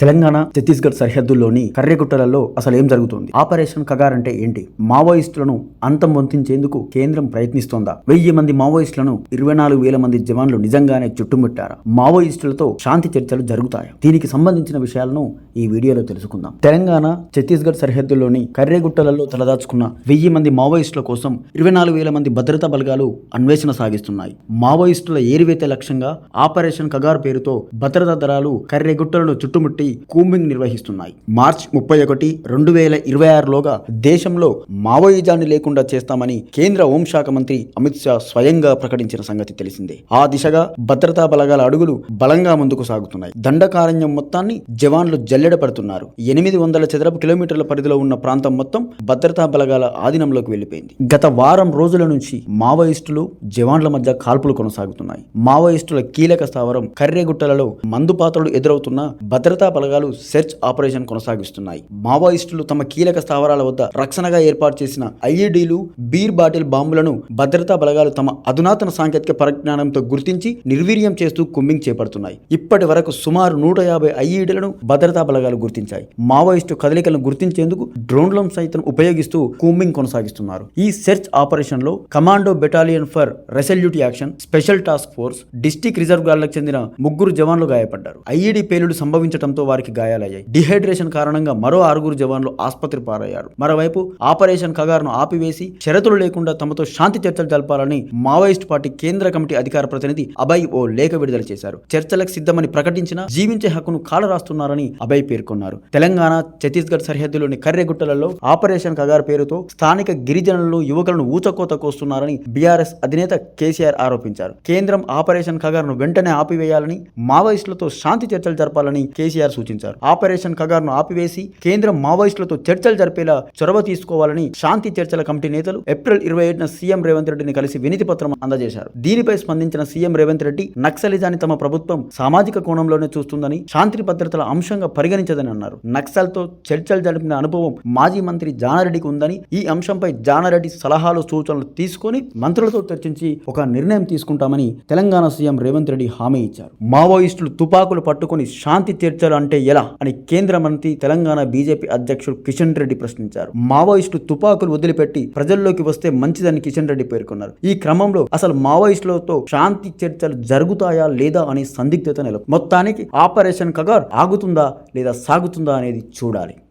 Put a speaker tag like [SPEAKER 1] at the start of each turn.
[SPEAKER 1] తెలంగాణ ఛత్తీస్గఢ్ సరిహద్దుల్లోని కర్రెగుట్టలలో అసలు ఏం జరుగుతుంది? ఆపరేషన్ కగార్ అంటే ఏంటి? మావోయిస్టులను అంతం వంతించేందుకు కేంద్రం ప్రయత్నిస్తోందా? వెయ్యి మంది మావోయిస్టులను ఇరవై నాలుగు వేల మంది జవాన్లు నిజంగానే చుట్టుముట్టారా? మావోయిస్టులతో శాంతి చర్చలు జరుగుతాయా? దీనికి సంబంధించిన విషయాలను ఈ వీడియోలో తెలుసుకుందాం. తెలంగాణ ఛత్తీస్గఢ్ సరిహద్దుల్లోని కర్రెగుట్టలలో తలదాచుకున్న వెయ్యి మంది మావోయిస్టుల కోసం ఇరవై నాలుగు వేల మంది భద్రతా బలగాలు అన్వేషణ సాగిస్తున్నాయి. మావోయిస్టుల ఏరివేత లక్ష్యంగా ఆపరేషన్ కగార్ పేరుతో భద్రతా దళాలు కర్రెగుట్టలను చుట్టుముట్టి కూంబింగ్ నిర్వహిస్తున్నాయి. మార్చ్ ముప్పై ఒకటి రెండు వేల ఇరవై ఆరులోగా దేశంలో మావోయిజాన్ని లేకుండా చేస్తామని కేంద్ర హోంశాఖ మంత్రి అమిత్ షా స్వయంగా ప్రకటించిన సంగతి తెలిసిందే. ఆ దిశగా భద్రతా బలగాల అడుగులు బలంగా ముందుకు సాగుతున్నాయి. దండకారణ్యం మొత్తాన్ని జవాన్లు జల్లెడ పడుతున్నారు ఎనిమిది వందల చదరపు కిలోమీటర్ల పరిధిలో ఉన్న ప్రాంతం మొత్తం భద్రతా బలగాల ఆధీనంలోకి వెళ్ళిపోయింది. గత వారం రోజుల నుంచి మావోయిస్టులు జవాన్ల మధ్య కాల్పులు కొనసాగుతున్నాయి. మావోయిస్టుల కీలక స్థావరం కర్రెగుట్టలలో మందుపాత్రలు ఎదురవుతున్న భద్రతా బలగాలు సెర్చ్ ఆపరేషన్ కొనసాగిస్తున్నాయి. మావోయిస్టులు తమ కీలక స్థావరాల వద్ద రక్షణగా ఏర్పాటు చేసిన ఐఈడీలు బీర్ బాటిల్ బాంబులను భద్రతా బలగాలు తమ అధునాతన సాంకేతిక పరిజ్ఞానంతో గుర్తించి నిర్వీర్యం చేస్తూ కుమ్మింగ్ చేపడుతున్నాయి. ఇప్పటి వరకు సుమారు నూట యాభై ఐఈడీలను భద్రతా బలగాలు గుర్తించాయి. మావోయిస్టు కదలికలను గుర్తించేందుకు డ్రోన్లను సైతం ఉపయోగిస్తూ కూంబింగ్ కొనసాగిస్తున్నారు. ఈ సెర్చ్ ఆపరేషన్లో commando battalion for resolute action special task force district reserve గార్డులకు చెందిన ముగ్గురు జవాన్లు గాయపడ్డారు. ఐఈడీ పేలుడు సంభవించడంతో వారికి గాయాలయ్యాయి. డిహైడ్రేషన్ కారణంగా మరో ఆరుగురు జవాన్లు ఆసుపత్రి పారయ్యారు. మరోవైపు ఆపరేషన్ కగారును ఆపివేసి షరతులు లేకుండా తమతో శాంతి చర్చలు జరపాలని మావోయిస్ట్ పార్టీ కేంద్ర కమిటీ అధికార ప్రతినిధి అభయ్ ఓ లేఖ విడుదల చేశారు. చర్చలకు సిద్ధమని ప్రకటించిన జీవించే హక్కును కాలరాస్తున్నారని అభయ్ పేర్కొన్నారు. తెలంగాణ ఛత్తీస్గఢ్ సరిహద్దులోని కర్రెగుట్టలలో ఆపరేషన్ కగారు పేరుతో స్థానిక గిరిజనులు యువకులను ఊచకోత కోస్తున్నారని బీఆర్ఎస్ అధినేత కేసీఆర్ ఆరోపించారు. కేంద్రం ఆపరేషన్ కగారును వెంటనే ఆపివేయాలని మావోయిస్టులతో శాంతి చర్చలు జరపాలని కేసీఆర్ సూచించారు. ఆపరేషన్ కగార్ను ఆపివేసి కేంద్రం మావోయిస్టులతో చర్చలు జరిపేలా చొరవ తీసుకోవాలని శాంతి చర్చల కమిటీ నేతలు ఏప్రిల్ ఇరవై ఏడున సీఎం రేవంత్ రెడ్డిని కలిసి వినతి పత్రం అందజేశారు. దీనిపై స్పందించిన సీఎం రేవంత్ రెడ్డి నక్సలిజాన్ని తమ ప్రభుత్వం సామాజిక కోణంలోనే చూస్తుందని శాంతి భద్రతల అంశంగా పరిగణించదని అన్నారు. నక్సల్తో చర్చలు జరిపిన అనుభవం మాజీ మంత్రి జానారెడ్డికి ఉందని ఈ అంశంపై జానారెడ్డి సలహాలు సూచనలు తీసుకొని మంత్రులతో చర్చించి ఒక నిర్ణయం తీసుకుంటామని తెలంగాణ సీఎం రేవంత్ రెడ్డి హామీ ఇచ్చారు. మావోయిస్టులు తుపాకులు పట్టుకొని శాంతి చర్చలు అంటే ఎలా అని కేంద్ర మంత్రి తెలంగాణ బీజేపీ అధ్యక్షుడు కిషన్ రెడ్డి ప్రశ్నించారు. మావోయిస్టు తుపాకులు వదిలిపెట్టి ప్రజల్లోకి వస్తే మంచిదని కిషన్ రెడ్డి పేర్కొన్నారు. ఈ క్రమంలో అసలు మావోయిస్టులతో శాంతి చర్చలు జరుగుతాయా లేదా అనే సందిగ్ధత నెలకొంది మొత్తానికి ఆపరేషన్ కగార్ ఆగుతుందా లేదా సాగుతుందా అనేది చూడాలి.